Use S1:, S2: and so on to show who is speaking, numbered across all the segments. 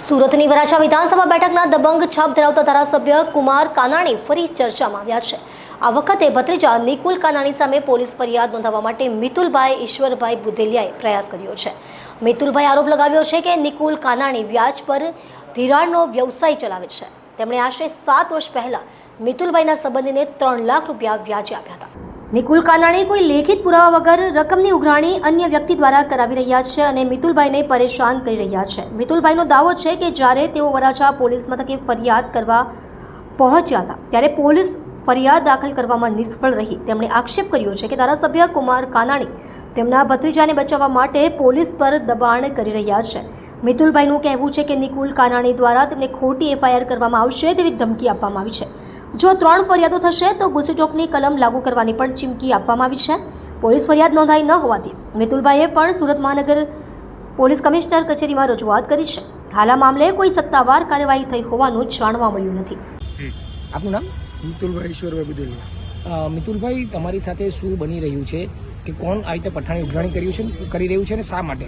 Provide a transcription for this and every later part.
S1: સુરતની વરાછા વિધાનસભા બેઠકના દબંગ છાપ ધરાવતા ધારાસભ્ય કુમાર કાનાણી ફરી ચર્ચામાં આવ્યા છે. આ વખતે ભત્રીજા નિકુલ કાનાણી સામે પોલીસ ફરિયાદ નોંધાવવા માટે મિતુલભાઈ ઈશ્વરભાઈ બુધેલિયાએ પ્રયાસ કર્યો છે. મિતુલભાઈ આરોપ લગાવ્યો છે કે નિકુલ કાનાણી વ્યાજ પર ધિરાણનો વ્યવસાય ચલાવે છે. તેમણે આશરે સાત વર્ષ પહેલાં મિતુલભાઈના સંબંધીને ત્રણ લાખ રૂપિયા વ્યાજે આપ્યા હતા. નિકુલ કાનાણી કોઈ લેખિત પુરાવા વગર રકમની ઉઘરાણી અન્ય વ્યક્તિ દ્વારા કરાવી રહ્યા છે અને મિતુલભાઈને પરેશાન કરી રહ્યા છે. મિતુલભાઈનો દાવો છે કે જ્યારે તેઓ વરાછા પોલીસ મથકે ફરિયાદ કરવા પહોંચ્યા હતા, ત્યારે પોલીસ ફરિયાદ દાખલ કરવામાં નિષ્ફળ રહી. તેમણે આક્ષેપ કર્યો છે કે ધારાસભ્ય કુમાર કાનાણી તેમના ભત્રીજાને બચાવવા માટે પોલીસ પર દબાણ કરી રહ્યા છે. મિતુલભાઈનું કહેવું છે કે નિકુલ કાનાણી દ્વારા તેમને ખોટી એફઆઈઆર કરવામાં આવશે તેવી ધમકી આપવામાં આવી છે. જો ત્રણ ફરિયાદો થશે તો ગુસ્સી કલમ લાગુ કરવાની પણ ચીમકી આપવામાં આવી છે. પોલીસ ફરિયાદ નોંધાઈ ન હોવાથી મિતુલભાઈએ પણ સુરત મહાનગર પોલીસ કમિશનર કચેરીમાં રજૂઆત કરી છે. હાલ આ મામલે કોઈ સત્તાવાર કાર્યવાહી થઈ હોવાનું જાણવા મળ્યું નથી.
S2: આપનું નામ?
S3: મિતુલભાઈ ઈશ્વરભાઈ બુદેલિયા.
S2: મિતુલભાઈ તમારી સાથે શું બની રહ્યું છે કે કોણ આ રીતે પઠાણી ઉઘરાણી કર્યું છે કરી રહ્યું છે અને શા માટે?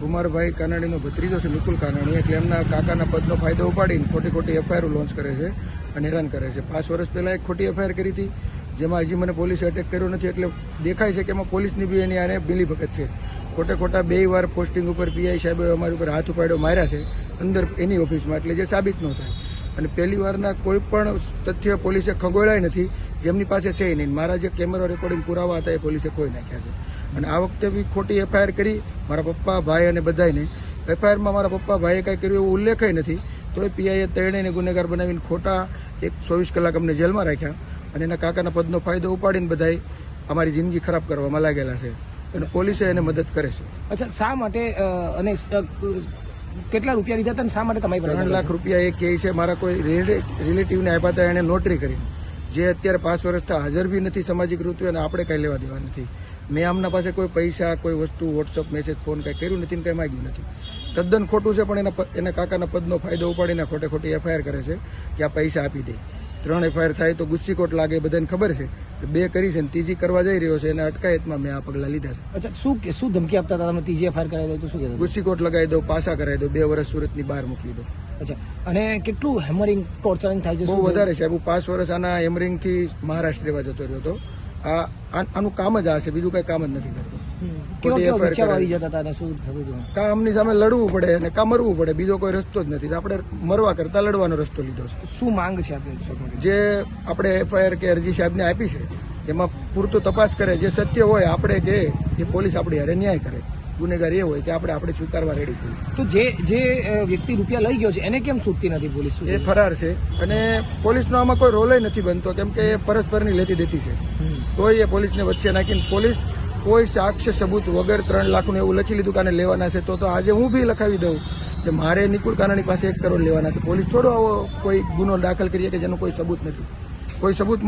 S3: કુમારભાઈ કાનાણીનો ભત્રીજો છે મિતુલ કાનાણી એટલે એમના કાકાના પદનો ફાયદો ઉપાડીને ખોટી ખોટી એફઆઈઆર લોન્ચ કરે છે અને હેરાન કરે છે. પાંચ વર્ષ પહેલાં એક ખોટી એફઆઈઆર કરી હતી જેમાં હજી મને પોલીસે અટેક કર્યો નથી એટલે દેખાય છે કે એમાં પોલીસની બી એની આને મિલીભગત છે. ખોટે ખોટા બે વાર પોસ્ટિંગ ઉપર પીઆઈ સાહેબે અમારી ઉપર હાથ ઉપાડ્યો માર્યા છે અંદર એની ઓફિસમાં એટલે જે સાબિત ન થાય. અને પહેલી વારના કોઈ પણ તથ્ય પોલીસે ખગોળાય નથી, જેમની પાસે છે નહીં. મારા જે કેમેરા રેકોર્ડિંગ પુરાવા હતા એ પોલીસે ખોઈ નાખ્યા છે. અને આ વખતે બી ખોટી એફઆઈઆર કરી, મારા પપ્પા, ભાઈ અને બધાને એફઆઈઆરમાં મારા પપ્પા, ભાઈએ કાંઈ કર્યું એવો ઉલ્લેખ નથી તો એ પીઆઈએ ત્રણેયને ગુનેગાર બનાવીને ખોટા એક ચોવીસ કલાક અમને જેલમાં રાખ્યા. અને એના કાકાના પદનો ફાયદો ઉપાડીને બધાએ અમારી જિંદગી ખરાબ કરવામાં લાગેલા છે. અને પોલીસે એને મદદ કરે છે.
S2: અચ્છા, શા માટે અને કેટલા રૂપિયા લીધા હતા શા માટે તમારી
S3: ત્રણ લાખ રૂપિયા એ કહે છે મારા કોઈ રિલેટિવને આપ્યા હતા એને નોટરી કરી. જે અત્યારે પાંચ વર્ષથી હાજર બી નથી સામાજિક ઋતુ અને આપણે કાંઈ લેવા દેવા નથી. મેં આમના પાસે કોઈ પૈસા કોઈ વસ્તુ વોટ્સઅપ મેસેજ ફોન કાંઈ કર્યું નથી ને કાંઈ માગ્યું નથી. તદ્દન ખોટું છે પણ એના એના કાકાના પદનો ફાયદો ઉપાડીને ખોટે ખોટી એફઆઈઆર કરે છે કે આ પૈસા આપી દે. ત્રણ એફઆઈઆર થાય તો ગુસ્સીકોટ લાગે બધાને ખબર છે. બે કરી છે ત્રીજી કરવા જઈ રહ્યો છે અને અટકાયતમાં મેં આ પગલાં લીધા છે.
S2: અચ્છા શું કે- શું ધમકી આપતા હતા તમે? ત્રીજી એફઆઈઆર કરાવી દો તો શું કહેતા
S3: ગુસ્સીકોટ લગાવી દો પાસા કરાવી દો બે વર્ષ સુરતની બહાર મૂકી દો.
S2: અચ્છા અને કેટલું હેમરિંગ ટોર્ચરિંગ થાય છે?
S3: બહુ વધારે છે. હું પાંચ વર્ષ આના એમરિંગથી મહારાષ્ટ્ર રહેવા જતો રહ્યો હતો. આ- આનું કામ જ આ છે. બીજું કઈ કામ જ નથી કરતો. કરાવી.
S2: જતા હતા શું થતું હતું?
S3: સામે લડવું પડે અને કાં મરવું પડે બીજો કોઈ રસ્તો જ નથી. આપણે મરવા કરતા લડવાનો રસ્તો લીધો છે.
S2: શું માંગ છે આપણે
S3: જે આપણે એફઆઈઆર કે અરજી સાહેબને આપી છે એમાં પૂરતો તપાસ કરે જે સત્ય હોય આપણે કે એ પોલીસ આપણી હારે ન્યાય કરે. ગુનેગાર એ હોય કે આપણે આપણે સ્વીકારવા રેડી છીએ
S2: તો જે જે વ્યક્તિ રૂપિયા લઈ ગયો છે એને કેમ છૂટતી નથી પોલીસ?
S3: એ ફરાર છે. અને પોલીસનો આમાં કોઈ રોલ નથી બનતો કેમ કે એ પરસ્પરની લેતી દેતી છે. તો એ પોલીસને વચ્ચે નાખીને પોલીસ કોઈ સાક્ષ્ય સબૂત વગર ત્રણ લાખનું એવું લખી લીધું કે આને લેવાના છે, તો તો આજે હું બી લખાવી દઉં કે મારે નિકુલ કાનાણી પાસે એક કરોડ લેવાના છે. પોલીસ થોડો આવો કોઈ ગુનો દાખલ કરીએ કે જેનો કોઈ સબૂત નથી. કોઈ સબૂત